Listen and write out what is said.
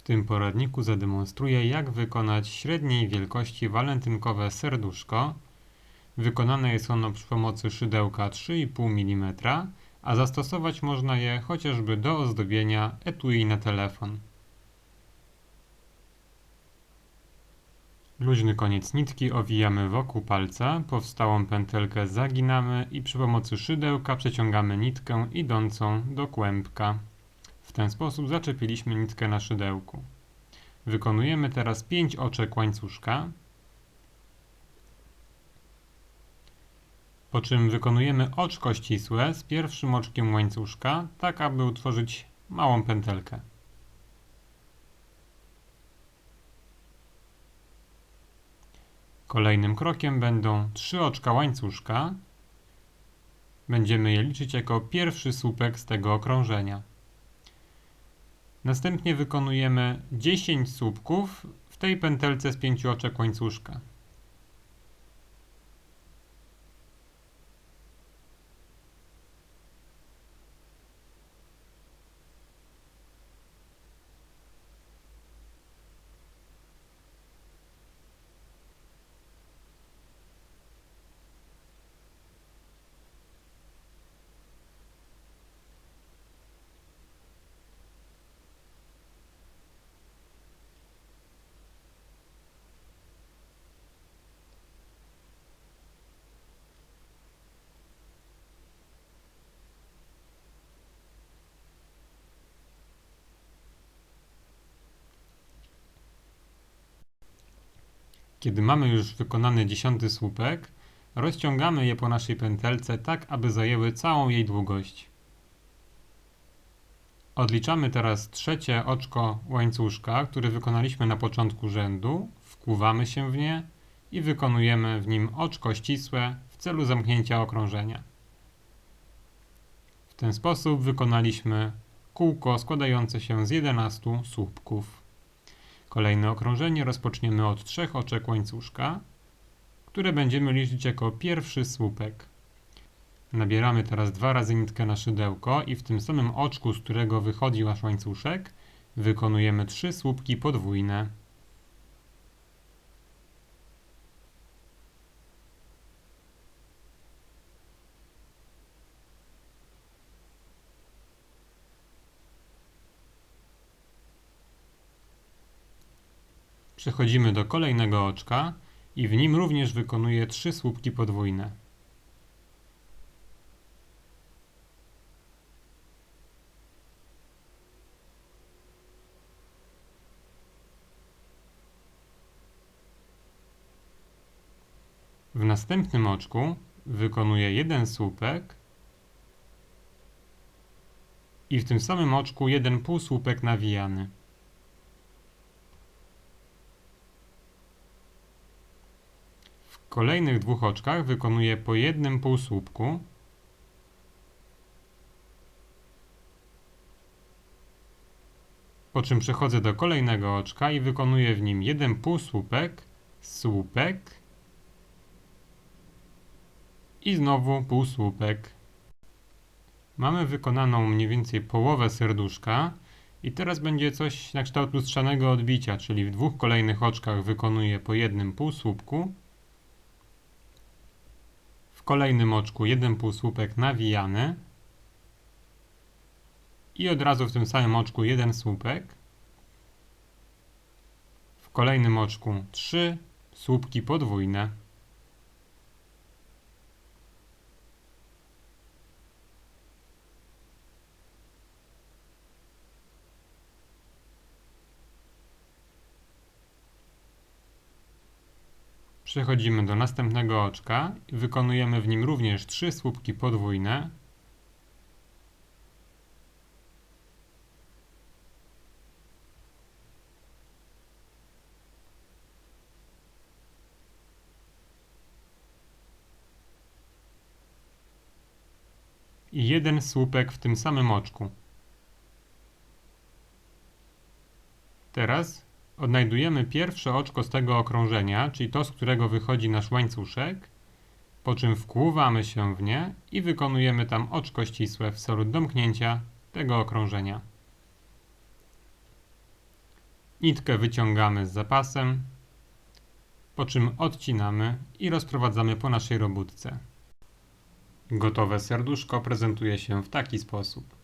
W tym poradniku zademonstruję, jak wykonać średniej wielkości walentynkowe serduszko. Wykonane jest ono przy pomocy szydełka 3,5 mm, a zastosować można je chociażby do ozdobienia etui na telefon. Luźny koniec nitki owijamy wokół palca, powstałą pętelkę zaginamy i przy pomocy szydełka przeciągamy nitkę idącą do kłębka. W ten sposób zaczepiliśmy nitkę na szydełku. Wykonujemy teraz 5 oczek łańcuszka, po czym wykonujemy oczko ścisłe z pierwszym oczkiem łańcuszka, tak aby utworzyć małą pętelkę. Kolejnym krokiem będą trzy oczka łańcuszka. Będziemy je liczyć jako pierwszy słupek z tego okrążenia. Następnie wykonujemy 10 słupków w tej pętelce z pięciu oczek łańcuszka. Kiedy mamy już wykonany dziesiąty słupek, rozciągamy je po naszej pętelce tak, aby zajęły całą jej długość. Odliczamy teraz trzecie oczko łańcuszka, które wykonaliśmy na początku rzędu, wkuwamy się w nie i wykonujemy w nim oczko ścisłe w celu zamknięcia okrążenia. W ten sposób wykonaliśmy kółko składające się z 11 słupków. Kolejne okrążenie rozpoczniemy od trzech oczek łańcuszka, które będziemy liczyć jako pierwszy słupek. Nabieramy teraz dwa razy nitkę na szydełko i w tym samym oczku, z którego wychodzi nasz łańcuszek, wykonujemy trzy słupki podwójne. Przechodzimy do kolejnego oczka i w nim również wykonuję trzy słupki podwójne. W następnym oczku wykonuję jeden słupek i w tym samym oczku jeden półsłupek nawijany. Kolejnych dwóch oczkach wykonuję po jednym półsłupku. Po czym przechodzę do kolejnego oczka i wykonuję w nim jeden półsłupek, słupek i znowu półsłupek. Mamy wykonaną mniej więcej połowę serduszka i teraz będzie coś na kształt lustrzanego odbicia, czyli w dwóch kolejnych oczkach wykonuję po jednym półsłupku w kolejnym oczku jeden półsłupek nawijany i od razu w tym samym oczku jeden słupek. W kolejnym oczku trzy słupki podwójne. Przechodzimy do następnego oczka i wykonujemy w nim również trzy słupki podwójne. I jeden słupek w tym samym oczku. Teraz Odnajdujemy pierwsze oczko z tego okrążenia, czyli to, z którego wychodzi nasz łańcuszek, po czym wkłuwamy się w nie i wykonujemy tam oczko ścisłe w celu domknięcia tego okrążenia. Nitkę wyciągamy z zapasem, po czym odcinamy i rozprowadzamy po naszej robótce. Gotowe serduszko prezentuje się w taki sposób.